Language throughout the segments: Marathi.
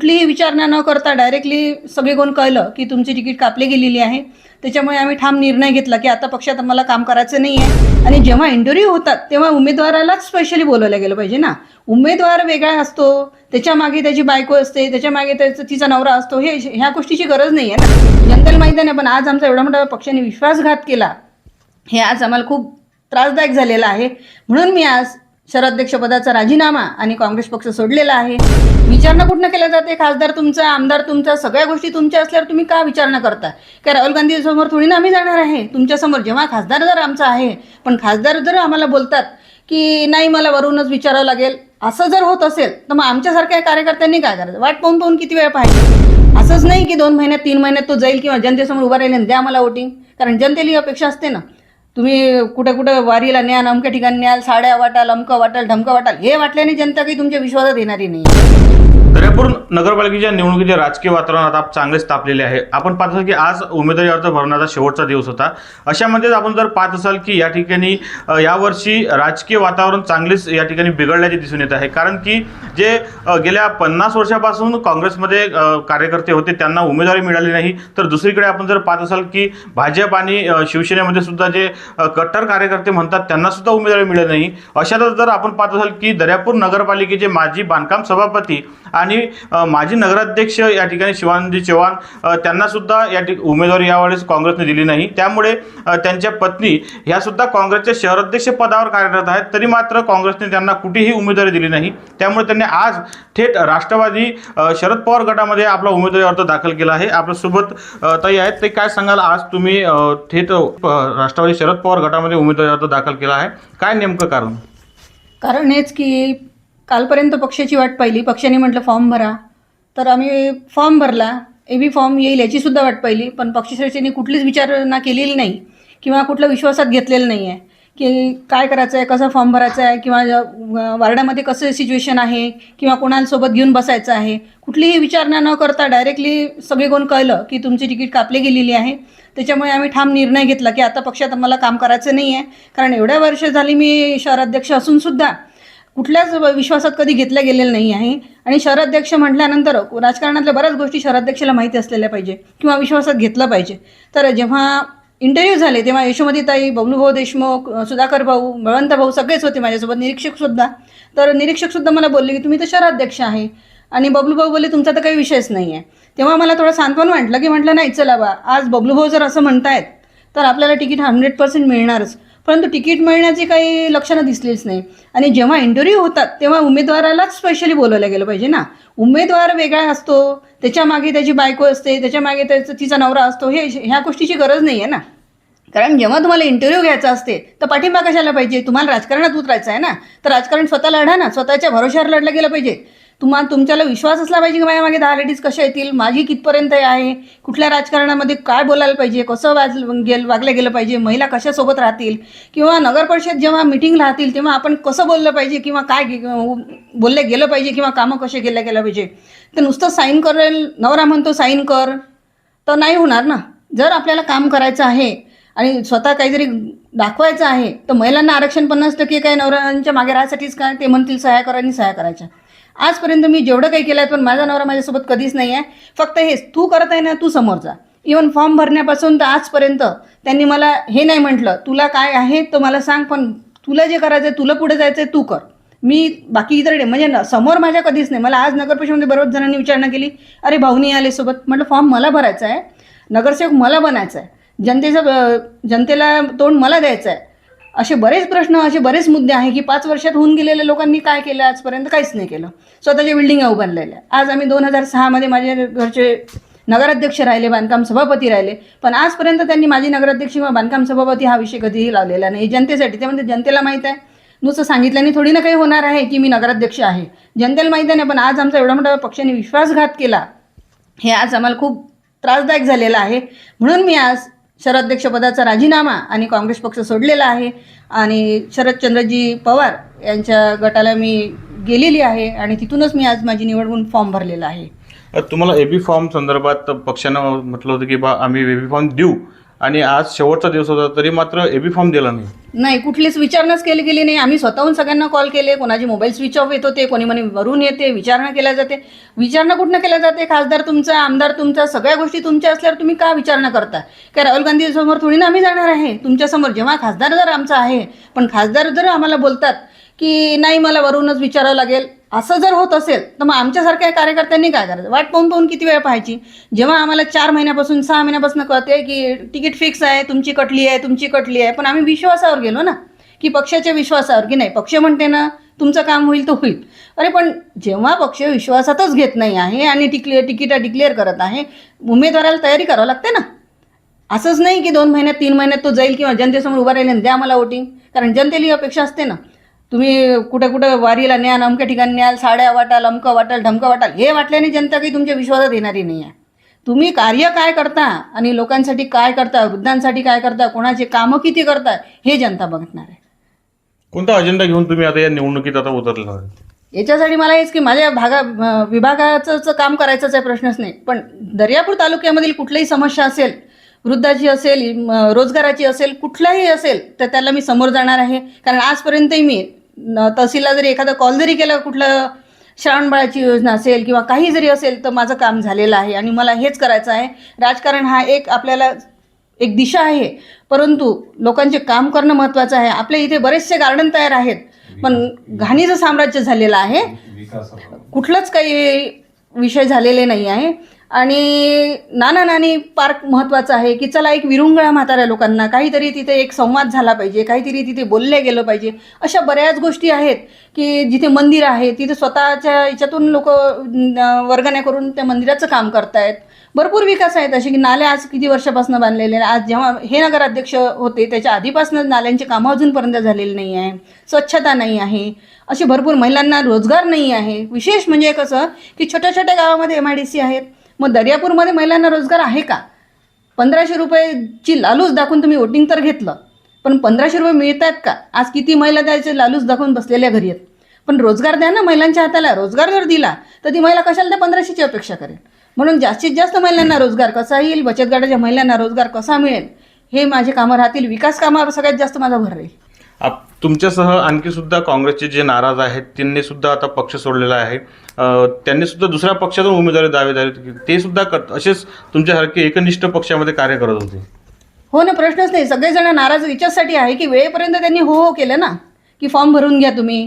कुठलीही विचारणा न करता डायरेक्टली सगळे कोण कळलं की तुमची तिकीट कापली गेलेली आहे. त्याच्यामुळे आम्ही ठाम निर्णय घेतला की आता पक्षात आम्हाला काम करायचं नाही आहे आणि जेव्हा इंटरव्ह्यू होतात तेव्हा उमेदवारालाच स्पेशली बोलवलं गेलं पाहिजे ना. उमेदवार वेगळा असतो त्याच्यामागे त्याची बायको असते त्याच्यामागे त्याचा तिचा नवरा असतो हे ह्या गोष्टीची गरज नाही आहे ना. जनतेला माहिती नाही पण आज आमचा एवढा मोठा पक्षाने विश्वासघात केला हे आज आम्हाला खूप त्रासदायक झालेलं आहे. म्हणून मी आज शहराध्यक्षपदाचा राजीनामा आणि काँग्रेस पक्ष सोडलेला आहे. विचारणा कुठनं केल्या जाते? खासदार तुमचा आमदार तुमचा सगळ्या गोष्टी तुमच्या असल्यावर तुम्ही का विचारणा करता काय राहुल गांधी समोर थोडी ना आम्ही जाणार आहे? तुमच्यासमोर जेव्हा खासदार जर आमचा आहे पण खासदार जर आम्हाला बोलतात की नाही मला वरूनच विचारावं लागेल असं जर होत असेल तर मग आमच्यासारख्या कार्यकर्त्यांनी काय करायचं? वाट पाहून पाहून किती वेळ पाहिजे असंच नाही की दोन महिन्यात तीन महिन्यात तो जाईल किंवा जनतेसमोर उभा राहील आणि द्या मला वोटिंग कारण जनतेला अपेक्षा असते ना. तुम्ही कुठं कुठं वारीला न्याल अमक्या ठिकाणी न्याल साड्या वाटाल अमकं वाटाल ढमकं वाटाल हे वाटल्याने जनता काही तुमच्या विश्वासात येणारी नाही. दर्यापूर नगरपालिकेच्या निवडणुकीचे राजकीय वातावरण आता चांगलेच तापलेले आहे. आपण पाहत असाल की आज उमेदवारी अर्ज भरण्याचा शेवटचा दिवस होता. अशामध्येच आपण जर पाहत असाल की या ठिकाणी यावर्षी राजकीय वातावरण चांगलेच या ठिकाणी बिघडल्याचे दिसून येत आहे. कारण की जे गेल्या पन्नास वर्षापासून काँग्रेसमध्ये कार्यकर्ते होते त्यांना उमेदवारी मिळाली नाही. तर दुसरीकडे आपण जर पाहत असाल की भाजप आणि शिवसेनेमध्ये सुद्धा जे कट्टर कार्यकर्ते म्हणतात त्यांना सुद्धा उमेदवारी मिळत नाही. अशातच जर आपण पाहत असाल की दर्यापूर नगरपालिकेचे माजी बांधकाम सभापती आणि आणि माजी नगराध्यक्ष या ठिकाणी शिवानंदी चव्हाण त्यांनासुद्धा त्यांना सुद्धा या ठिक उमेदवारी यावेळेस काँग्रेसने दिली नाही. त्यामुळे त्यांच्या पत्नी ह्या सुद्धा काँग्रेसच्या शहराध्यक्ष पदावर कार्यरत आहेत. तरी मात्र काँग्रेसने त्यांना कुठेही उमेदवारी दिली नाही. त्यामुळे त्यांनी आज थेट राष्ट्रवादी शरद पवार गटामध्ये आपला उमेदवारी अर्ज दाखल केला आहे. आपल्यासोबत अ, ताई आहेत. ते काय सांगाल? आज तुम्ही थेट राष्ट्रवादी शरद पवार गटामध्ये उमेदवारी अर्ज दाखल केला आहे. काय नेमकं कारण? कारण हेच की कालपर्यंत पक्षाची वाट पाहिली. पक्षाने म्हटलं फॉर्म भरा. तर आम्ही फॉर्म भरला. ए बी फॉर्म येईल याचीसुद्धा वाट पाहिली. पण पक्षश्रेष्ठींनी कुठलीच विचारणा केलेली नाही किंवा कुठलं विश्वासात घेतलेलं नाही आहे की काय करायचं आहे कसा फॉर्म भरायचा आहे किंवा वार्डामध्ये कसं सिच्युएशन आहे किंवा कोणासोबत घेऊन बसायचं आहे. कुठलीही विचारणा न करता डायरेक्टली सगळे कोण कळलं की तुमची तिकीट कापली गेलेली आहे. त्याच्यामुळे आम्ही ठाम निर्णय घेतला की आता पक्षात आम्हाला काम करायचं नाही आहे कारण एवढ्या वर्ष झाली मी शहराध्यक्ष असूनसुद्धा कुठल्याच विश्वासात कधी घेतल्या गेलेलं नाही आहे. आणि शहराध्यक्ष म्हटल्यानंतर राजकारणातल्या बऱ्याच गोष्टी शहराध्यक्षाला माहिती असलेल्या पाहिजे किंवा विश्वासात घेतलं पाहिजे. तर जेव्हा इंटरव्ह्यू झाले तेव्हा यशोमतीताई बबलूभाऊ देशमुख सुधाकर भाऊ बळवंत भाऊ सगळेच होते माझ्यासोबत निरीक्षकसुद्धा तर निरीक्षकसुद्धा मला बोलले की तुम्ही तर शहराध्यक्ष आहे. आणि बबलूभाऊ बोलले तुमचा तर काही विषयच नाही आहे तेव्हा मला थोडं सांत्वन वाटलं की म्हटलं नाही चला बा आज बबलूभाऊ जर असं म्हणतायत तर आपल्याला तिकीट हंड्रेड पर्सेंट मिळणारच. परंतु तिकीट मिळण्याची काही लक्षणं दिसलीच नाही. आणि जेव्हा इंटरव्ह्यू होतात तेव्हा उमेदवारालाच स्पेशली बोलवलं गेलं पाहिजे ना. उमेदवार वेगळा असतो त्याच्यामागे त्याची बायको असते त्याच्यामागे त्याचा तिचा नवरा असतो हे ह्या गोष्टीची गरज नाही आहे ना. कारण जेव्हा तुम्हाला इंटरव्ह्यू घ्यायचा असते तर पाठिंबा कशाला पाहिजे? तुम्हाला राजकारणात उतरायचं आहे ना. तर राजकारण स्वतः लढा ना. स्वतःच्या भरोश्यावर लढलं गेलं पाहिजे. तुम्हाला तुमच्याला विश्वास असला पाहिजे की माझ्या मागे दहा लेडीज कशा येतील? माझी कितपर्यंत आहे? कुठल्या राजकारणामध्ये काय बोलायला पाहिजे? कसं वाज गेल वागलं गेलं पाहिजे? महिला कशासोबत राहतील? किंवा नगर परिषद जेव्हा मिटिंग राहतील तेव्हा आपण कसं बोललं पाहिजे? किंवा काय गे- बोललं गेलं पाहिजे? किंवा कामं कसे केल्या गेलं पाहिजे? तर नुसतं साईन करेल. नवरा म्हणतो साईन कर. तर नाही होणार ना? जर आपल्याला काम करायचं आहे आणि स्वतः काहीतरी दाखवायचं आहे तर महिलांना आरक्षण पन्नास टक्के काय? नवऱ्यांच्या मागे राहायसाठीच काय? ते म्हणतील सहाय्या करा आणि सहाय्या करायच्या. आजपर्यंत मी जेवढं काही केलं आहे पण माझा नवरा माझ्यासोबत कधीच नाही आहे फक्त हेच तू करत आहे ना तू समोर जा. इवन फॉर्म भरण्यापासून तर आजपर्यंत त्यांनी मला हे नाही म्हटलं तुला काय आहे तर मला सांग पण तुला जे करायचं आहे तुला पुढे जायचं आहे तू कर. मी बाकी इतर डे- म्हणजे न- समोर माझ्या कधीच नाही. मला आज नगर परिषदेमध्ये बरोबर जणांनी विचारणा केली अरे भाऊनी आले सोबत. म्हटलं फॉर्म मला भरायचा आहे नगरसेवक मला बनायचा आहे जनतेचं जनतेला तोंड मला द्यायचं आहे असे बरेच प्रश्न असे बरेच मुद्दे आहे की पाच वर्षात होऊन गेलेल्या लोकांनी काय केलं आजपर्यंत? काहीच नाही केलं. स्वतःच्या बिल्डिंगा उभारलेल्या. आज आम्ही दोन हजार सहामध्ये माझे घरचे नगराध्यक्ष राहिले बांधकाम सभापती राहिले. पण आजपर्यंत त्यांनी माझी नगराध्यक्ष किंवा बांधकाम सभापती हा विषय कधीही लावलेला नाही. जनतेसाठी ते म्हणजे जनतेला माहीत आहे. नुसतं सांगितल्याने थोडी ना काही होणार आहे की मी नगराध्यक्ष आहे. जनतेला माहीत आहे पण आज आमचा एवढा मोठा पक्षाने विश्वासघात केला हे आज आम्हाला खूप त्रासदायक झालेलं आहे. म्हणून मी आज शहराध्यक्षपदाचा राजीनामा आणि काँग्रेस पक्ष सोडलेला आहे. आणि शरदचंद्रजी पवार यांच्या गटाला मी गेलेली आहे आणि तिथूनच मी आज माझी निवडून फॉर्म भरलेला आहे. तुम्हाला एबी फॉर्म संदर्भात पक्षानं म्हटलं होतं की बा आम्ही एबी फॉर्म देऊ. आणि आज शेवटचा दिवस होता तरी मात्र एबी फॉर्म दिला नाही. नाही कुठलीच विचारणाच केली गेली नाही. आम्ही स्वतःहून सगळ्यांना कॉल केले. कोणाचे मोबाईल स्विच ऑफ येत होते कोणी म्हणे वरून येते विचारणा केल्या जाते. विचारणा कुठनं केल्या जाते? खासदार तुमचा आमदार तुमचा सगळ्या गोष्टी तुमच्या असल्यावर तुम्ही का विचारणा करता काय राहुल गांधी समोर थोडी ना आम्ही जाणार आहे? तुमच्यासमोर जेव्हा खासदार जर आमचा आहे पण खासदार जर आम्हाला बोलतात की नाही मला वरूनच विचारावं लागेल. असं जर होत असेल तर मग आमच्यासारख्या कार्यकर्त्यांनी काय करायचं? वाट पाहून पाहून किती वेळ पाहायची? जेव्हा आम्हाला चार महिन्यापासून सहा महिन्यापासून कळते की तिकीट फिक्स आहे तुमची कटली आहे तुमची कटली आहे पण आम्ही विश्वासावर गेलो ना की पक्षाच्या विश्वासावर की नाही? पक्ष म्हणते ना तुमचं काम होईल तर होईल. अरे पण जेव्हा पक्ष विश्वासातच घेत नाही आहे आणि टिकले तिकीटा डिक्लेअर करत आहे उमेदवाराला तयारी करावं लागते ना. असंच नाही की दोन महिन्यात तीन महिन्यात तो जाईल किंवा जनतेसमोर उभा राहिले द्या मला वोटिंग कारण जनतेला अपेक्षा असते ना. तुम्ही कुठं कुठं वारीला न्याल अमक्या ठिकाणी न्याल साड्या वाटाल अमकं वाटाल ढमकं वाटाल हे वाटल्याने जनता काही तुमच्या विश्वासात येणारी नाही आहे. तुम्ही कार्य काय करता आणि लोकांसाठी काय करता वृद्धांसाठी काय करता कोणाचे कामं किती करता हे जनता बघणार आहे. कोणता अजेंडा घेऊन तुम्ही आता या निवडणुकीत आता उतरला? याच्यासाठी मला हेच की माझ्या भागा अं, विभागाचंच काम करायचंच आहे प्रश्नच नाही. पण दर्यापूर तालुक्यामधील कुठलीही समस्या असेल वृद्धाची असेल रोजगाराची असेल कुठलाही असेल तर त्याला मी समोर जाणार आहे. कारण आजपर्यंतही मी तहसीलला जरी एखादा कॉल जरी केला कुठलं श्रावणबाळाची योजना असेल किंवा काही जरी असेल तर माझं काम झालेलं आहे आणि मला हेच करायचं आहे. राजकारण हा एक आपल्याला एक दिशा आहे. परंतु लोकांचे काम करणं महत्त्वाचं आहे. आपल्या इथे बरेचसे गार्डन तयार आहेत पण घाणीचं साम्राज्य झालेलं आहे. कुठलंच काही विषय झालेले नाही आहे. आणि नाना नानी पार्क महत्त्वाचं आहे की चला एक विरुंगळा म्हाताऱ्या लोकांना काहीतरी तिथे एक संवाद झाला पाहिजे काहीतरी तिथे बोलले गेलं पाहिजे. अशा बऱ्याच गोष्टी आहेत की जिथे मंदिर आहे तिथे स्वतःच्या याच्यातून लोक वर्गण्या करून त्या मंदिराचं काम करतायत. भरपूर विकास आहेत असे की नाले आज किती वर्षापासून बांधलेले आज जेव्हा हे नगराध्यक्ष होते त्याच्या आधीपासून नाल्यांचे कामं अजूनपर्यंत झालेली नाही आहे. स्वच्छता नाही आहे. असे भरपूर महिलांना रोजगार नाही आहे. विशेष म्हणजे कसं की छोट्या छोट्या गावामध्ये एम आय डी सी आहेत. मग दर्यापूरमध्ये महिलांना रोजगार आहे का? पंधराशे रुपयाची लालूच दाखवून तुम्ही वोटिंग तर घेतलं. पण पंधराशे रुपये मिळत आहेत का? आज किती महिला द्यायचे लालूच दाखवून बसलेल्या घरी आहेत. पण रोजगार द्या ना महिलांच्या हाताला. रोजगार जर दिला तर ती महिला कशाला त्या पंधराशेची अपेक्षा करेल? म्हणून जास्तीत जास्त महिलांना रोजगार कसा येईल? बचत गटाच्या महिलांना रोजगार कसा मिळेल? हे माझे कामं राहतील. विकास कामावर सगळ्यात जास्त माझा भर राहील. तुमच्यासह आणखी सुद्धा काँग्रेसचे जे नाराज आहेत त्यांनी सुद्धा आता पक्ष सोडलेला आहे. त्यांनी सुद्धा दुसऱ्या पक्षातून उमेदवारी दावेदारी झाले ते सुद्धा करत असेच तुमच्यासारखे एकनिष्ठ पक्षामध्ये कार्य करत होते. हो ना प्रश्नच नाही. सगळेजण नाराज याच्यासाठी आहे की वेळेपर्यंत त्यांनी हो हो केलं ना? की फॉर्म भरून घ्या तुम्ही.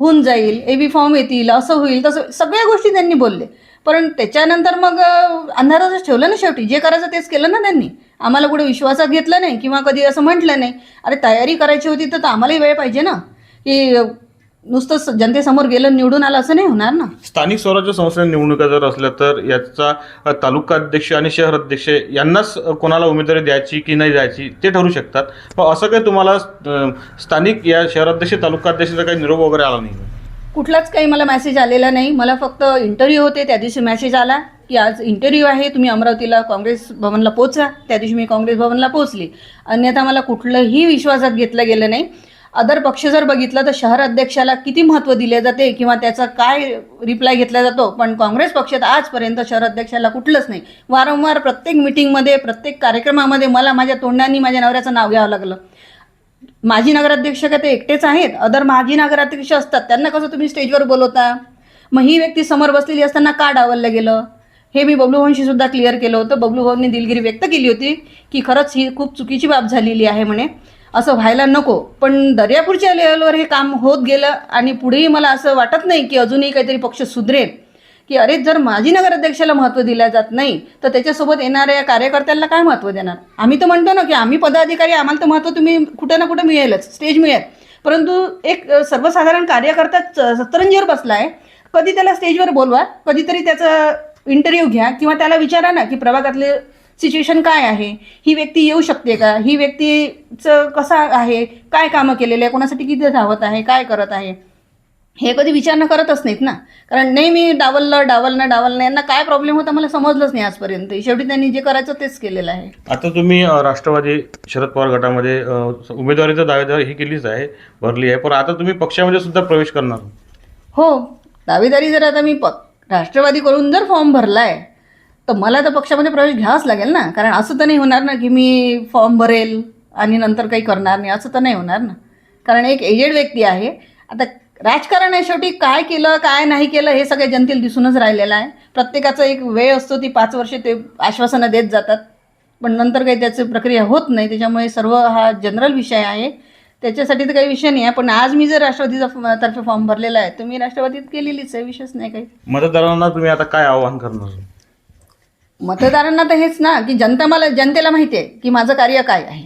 होऊन जाईल. ए बी फॉर्म येतील असं होईल तसं सगळ्या गोष्टी त्यांनी बोलले. पण त्याच्यानंतर मग अंधारातच ठेवलं ना शेवटी. जे करायचं तेच केलं ना त्यांनी. आम्हाला कुठे विश्वासात घेतलं नाही किंवा कधी असं म्हटलं नाही. अरे तयारी करायची होती तर आम्हालाही वेळ पाहिजे ना. की नुसतं जनतेसमोर गेलं निवडून आलं असं नाही होणार ना. स्थानिक स्वराज्य संस्था निवडणुका जर असल्या तर याचा तालुका अध्यक्ष आणि शहर अध्यक्ष यांनाच कोणाला उमेदवारी द्यायची की नाही द्यायची ते ठरू शकतात. पण असं काही तुम्हाला स्थानिक या शहराध्यक्ष तालुका अध्यक्षाचा काही निरोप वगैरे आला नाही? कुठलाच काही मला मेसेज आलेला नाही. मला फक्त इंटरव्ह्यू होते त्या दिवशी मेसेज आला की आज इंटरव्ह्यू आहे तुम्ही अमरावतीला काँग्रेस भवनला पोचा त्या दिवशी मी काँग्रेस भवनला पोचली अन्यथा मला कुठलंही विश्वासात घेतलं गेलं नाही. अदर पक्ष जर बघितलं तर शहर अध्यक्षाला किती महत्त्व दिले जाते किंवा त्याचा काय रिप्लाय घेतला जातो पण काँग्रेस पक्षात आजपर्यंत शहर अध्यक्षाला कुठलंच नाही. वारंवार प्रत्येक मिटिंगमध्ये प्रत्येक कार्यक्रमामध्ये मला माझ्या तोंडांनी माझ्या नवऱ्याचं नाव घ्यावं लागलं. माजी नगराध्यक्ष का ते एकटेच आहेत. अदर माजी नगराध्यक्ष असतात. त्यांना कसं तुम्ही स्टेजवर बोलवता? मग ही व्यक्ती समोर बसलेली असताना का डावललं गेलं? हे मी बबलू भाऊंशी सुद्धा क्लिअर केलं होतं. बबलू भाऊंनी दिलगिरी व्यक्त केली होती की खरंच ही खूप चुकीची बाब झालेली आहे म्हणे. असं व्हायला नको. पण दर्यापूरच्या लेवलवर हे काम होत गेलं आणि पुढेही मला असं वाटत नाही की अजूनही काहीतरी पक्ष सुधरेल. की अरे जर माजी नगराध्यक्षाला महत्त्व दिलं जात नाही तर त्याच्यासोबत येणाऱ्या कार्यकर्त्यांना काय महत्त्व देणार? आम्ही तर म्हणतो ना की आम्ही पदाधिकारी आम्हाला तर महत्त्व तुम्ही कुठं ना कुठं मिळेलच स्टेज मिळेल. परंतु एक सर्वसाधारण कार्यकर्ता च- सतरंजीवर बसला आहे कधी त्याला स्टेजवर बोलवा कधीतरी त्याचा इंटरव्ह्यू घ्या किंवा त्याला विचारा ना की प्रभागातले सिच्युएशन काय आहे ही व्यक्ती येऊ शकते का ही व्यक्तीचं कसा आहे काय कामं केलेले आहे कोणासाठी किती धावत आहे काय करत आहे? हे कधी विचारणं करतच नाहीत ना. कारण नाही मी डावललं डावलणं डावलणं यांना काय प्रॉब्लेम होता मला समजलंच नाही आजपर्यंत. शेवटी त्यांनी जे करायचं तेच केलेलं आहे. आता तुम्ही अ, राष्ट्रवादी शरद पवार गटामध्ये अ, उमेदवारीचा दावेदारी ही केलीच आहे भरली आहे. पण आता तुम्ही पक्षामध्ये सुद्धा प्रवेश करणार. हो दावेदारी जर आता मी प राष्ट्रवादी करून जर फॉर्म भरला आहे तर मला तर पक्षामध्ये प्रवेश घ्यावाच लागेल ना. कारण असं तर नाही होणार ना की मी फॉर्म भरेल आणि नंतर काही करणार नाही. असं तर नाही होणार ना. कारण एक एजेड व्यक्ती आहे. आता राजकारण आहे शेवटी काय केलं काय नाही केलं हे सगळे जनतेला दिसूनच राहिलेलं आहे. प्रत्येकाचा एक वेळ असतो ती पाच वर्षे ते आश्वासनं देत जातात. पण नंतर काही त्याची प्रक्रिया होत नाही त्याच्यामुळे सर्व हा जनरल विषय आहे. त्याच्यासाठी तर काही विषय नाही आहे पण आज मी जर राष्ट्रवादीचा तर्फे फॉर्म भरलेला आहे तर मी राष्ट्रवादीत केलेलीच आहे विषयच नाही काही. मतदारांना तुम्ही आता काय आवाहन करणार? मतदारांना तर हेच ना की जनता मला जनतेला माहिती आहे की माझं कार्य काय आहे.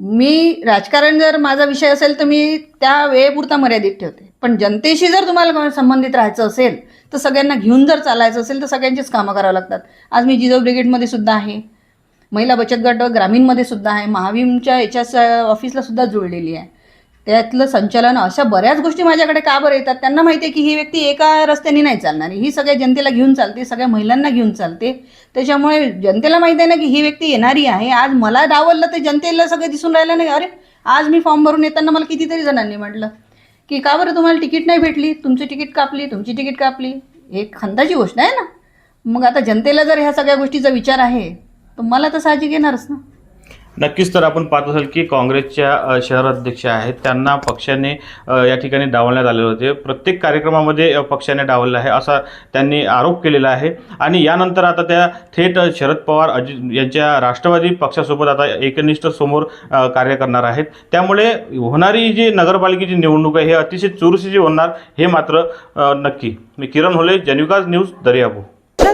मी राजकारण जर माझा विषय असेल तर मी त्या वेळेपुरता मर्यादित ठेवते. पण जनतेशी जर तुम्हाला संबंधित राहायचं असेल तर सगळ्यांना घेऊन जर चालायचं असेल तर सगळ्यांचीच कामं करावं लागतात. आज मी जिजाऊ ब्रिगेडमध्ये सुद्धा आहे. महिला बचत गट ग्रामीणमध्ये सुद्धा आहे. महावीमच्या याच्या ऑफिसला सुद्धा जुळलेली आहे. त्यातलं संचालन अशा बऱ्याच गोष्टी माझ्याकडे का बरं येतात? त्यांना माहिती आहे की ही व्यक्ती एका रस्त्याने नाही चालणारी. ही सगळ्या जनतेला घेऊन चालते सगळ्या महिलांना घेऊन चालते. त्याच्यामुळे जनतेला माहिती आहे ना की ही व्यक्ती येणारी आहे. आज मला डावललं तर जनतेला सगळं दिसून राहिलं नाही. अरे आज मी फॉर्म भरून येताना मला कितीतरी जणांनी म्हटलं की का बरं तुम्हाला तिकीट नाही भेटली? तुमची तिकीट कापली? तुमची तिकीट कापली? हे खंदाची गोष्ट आहे ना. मग आता जनतेला जर ह्या सगळ्या गोष्टीचा विचार आहे तर मला तर साहजिक येणारच ना. नक्कीच तर आपण पाहत असाल की काँग्रेसच्या शहराध्यक्ष शहर अध्यक्ष आहेत. त्यांना पक्षाने या ठिकाणी डावलण्यात आले होते. प्रत्येक कार्यक्रमामध्ये पक्षाने डावललं आहे असा त्यांनी आरोप केलेला आहे. आणि यानंतर आता त्या थेट शरद पवार अजित यांच्या राष्ट्रवादी पक्षासोबत आता एकनिष्ठ समोर कार्य करणार आहेत. त्यामुळे होणारी जी नगरपालिकेची निवडणूक आहे हे अतिशय चुरशीची होणार हे मात्र नक्की. मी किरण होले जन्विकाज न्यूज दर्यापूर.